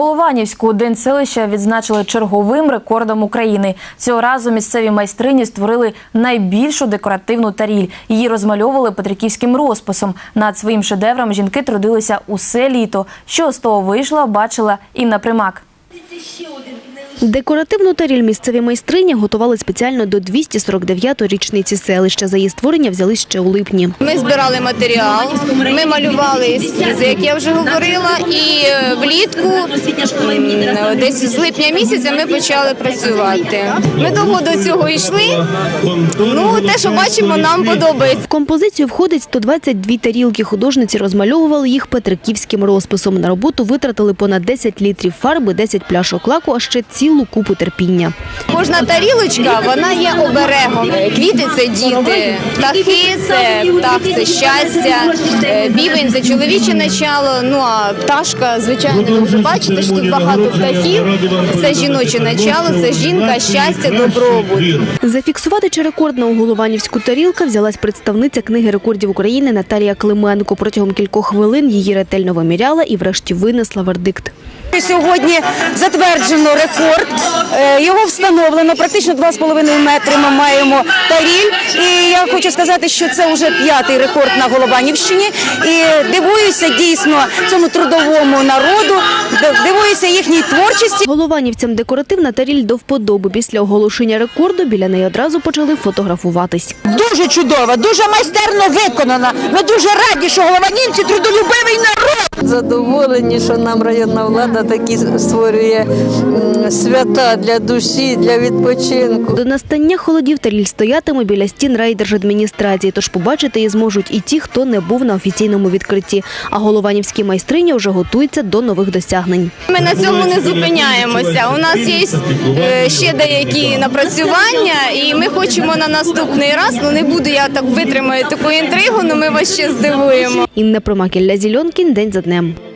Голованівську день селища відзначили черговим рекордом України. Цього разу місцеві майстрині створили найбільшу декоративну таріль. Її розмальовували петриківським розписом. Над своїм шедевром жінки трудилися усе літо. Що з того вийшло, бачила Інна Примак. Декоративну таріль місцеві майстрині готували спеціально до 249-ї річниці селища. За її створення взялись ще у липні. Ми збирали матеріал, ми малювали ескізи, як я вже говорила, і влітку десь з липня місяця ми почали працювати. Ми довго до цього йшли. Ну, те, що бачимо, нам подобається. В композицію входить 122 тарілки. Художниці розмальовували їх петриківським розписом. На роботу витратили понад 10 літрів фарби, 10 пляшок лаку, а ще цілу купу терпіння. Кожна тарілочка вона є оберегом. Квіти це діти, птахи це птах, це щастя, е, бівень це чоловіче начало. Ну а пташка, звичайно, ви вже бачите, що тут багато птахів. Це жіноче начало, це жінка, щастя, добробут. Зафіксувати чи рекорд на Голованівську тарілка взялась представниця книги рекордів України Наталія Клименко. Протягом кількох хвилин її ретельно виміряла і врешті винесла вердикт. Сьогодні затверджено рекорд. Е, Його встановлено практично 2,5 метри. Ми маємо таріль. І я хочу сказати, що це вже п'ятий рекорд на Голованівщині. І дивуюся дійсно цьому трудовому народу, дивуюся їхній творчості. Голованівцям декоративна таріль до вподоби. Після оголошення рекорду біля неї одразу почали фотографуватись. Дуже чудова, дуже майстерно виконана. Ми дуже раді, що голованівці трудолюбивий народ. Задоволені, що нам районна влада такі створює свята для душі, для відпочинку. До настання холодів таріль стоятиме біля стін райдержадміністрації, тож побачити її зможуть і ті, хто не був на офіційному відкритті. А голованівські майстрині вже готуються до нових досягнень. Ми на цьому не зупиняємося. У нас є е, ще деякі напрацювання, і ми хочемо на наступний раз. Ну не буду я так витримаю таку інтригу, але ми вас ще здивуємо. Інна Промакілля Зільонкін день за днем.